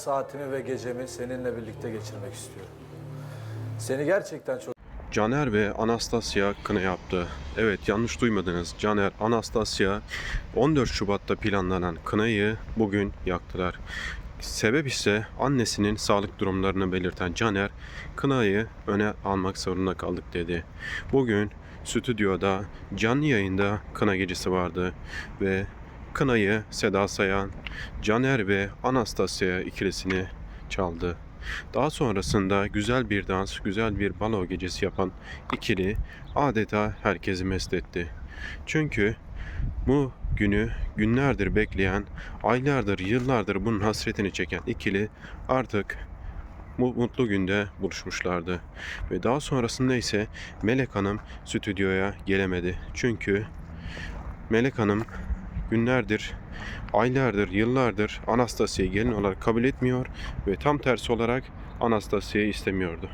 saatimi ve gecemi seninle birlikte geçirmek istiyorum. Seni gerçekten çok Caner ve Anastasia kına yaptı. Evet yanlış duymadınız. Caner, Anastasia 14 Şubat'ta planlanan kınayı bugün yaktılar. Sebep ise annesinin sağlık durumlarını belirten Caner, kınayı öne almak zorunda kaldık dedi. Bugün stüdyoda canlı yayında kına gecesi vardı ve kınayı Seda Sayan, Caner ve Anastasia ikilisini çaldı. Daha sonrasında güzel bir dans, güzel bir balo gecesi yapan ikili adeta herkesi mest etti. Çünkü bu günü günlerdir bekleyen, aylardır, yıllardır bunun hasretini çeken ikili artık bu mutlu günde buluşmuşlardı. Ve daha sonrasında ise Melek Hanım stüdyoya gelemedi. Çünkü Melek Hanım günlerdir, aylardır, yıllardır Anastasia'yı gelin olarak kabul etmiyor ve tam tersi olarak Anastasia'yı istemiyordu.